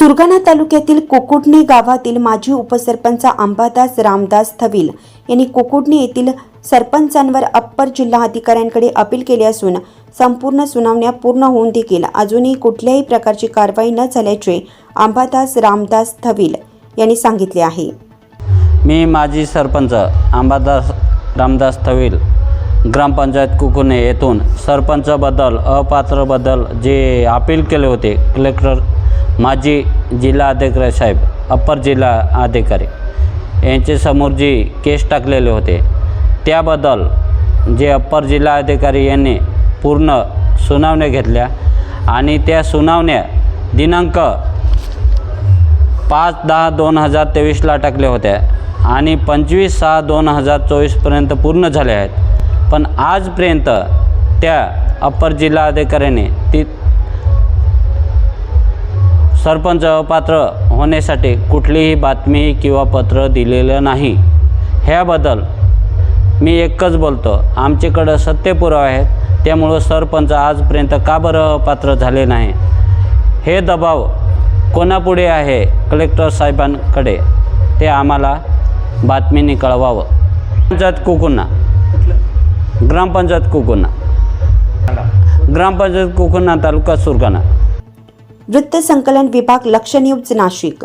सुरगाणा तालुक्यातील कोकुटणे गावातील माजी उपसरपंच अंबादास रामदास थविल यांनी कोकुटणे येथील सरपंचांवर अप्पर जिल्हा अधिकाऱ्यांकडे अपील केली असून संपूर्ण सुनावण्या पूर्ण होऊन देखील अजूनही कुठल्याही प्रकारची कारवाई न झाल्याचे अंबादास रामदास थविल यांनी सांगितले आहे. मी माजी सरपंच अंबादास रामदास थविल ग्रामपंचायत कुकुने येथून सरपंचबद्दल अपात्रबद्दल जे अपील केले होते कलेक्टर माजी जिल्हा अधिकारी साहेब अप्पर जिल्हा अधिकारी. यांच्यासमोर जी केस टाकलेले होते त्याबद्दल जे अप्पर जिल्हा अधिकारी यांनी पूर्ण सुनावण्या घेतल्या आणि त्या सुनावण्या दिनांक पाच दहा दोन हजार तेवीसला टाकल्या होत्या आणि पंचवीस सहा दोन हजार चोवीसपर्यंत पूर्ण झाल्या आहेत. पण आजपर्यंत त्या अप्पर जिल्हा अधिकाऱ्याने ती सरपंच अपात्र होण्यासाठी कुठलीही बातमी किंवा पत्र दिलेलं नाही. ह्याबद्दल मी एकच बोलतो. आमच्याकडं सत्यपुरावे आहेत. त्यामुळं सरपंच आजपर्यंत का बरं पात्र झाले नाही? हे दबाव कोणापुढे आहे? कलेक्टर साहेबांकडे. ते आम्हाला बातमीने कळवावं. पंचायत कुकुना ग्रामपंचायत कुकुना ग्रामपंचायत कुकुना तालुका सुरगाणा. वृत्तसंकलन विभाग लक्ष न्यूज नाशिक.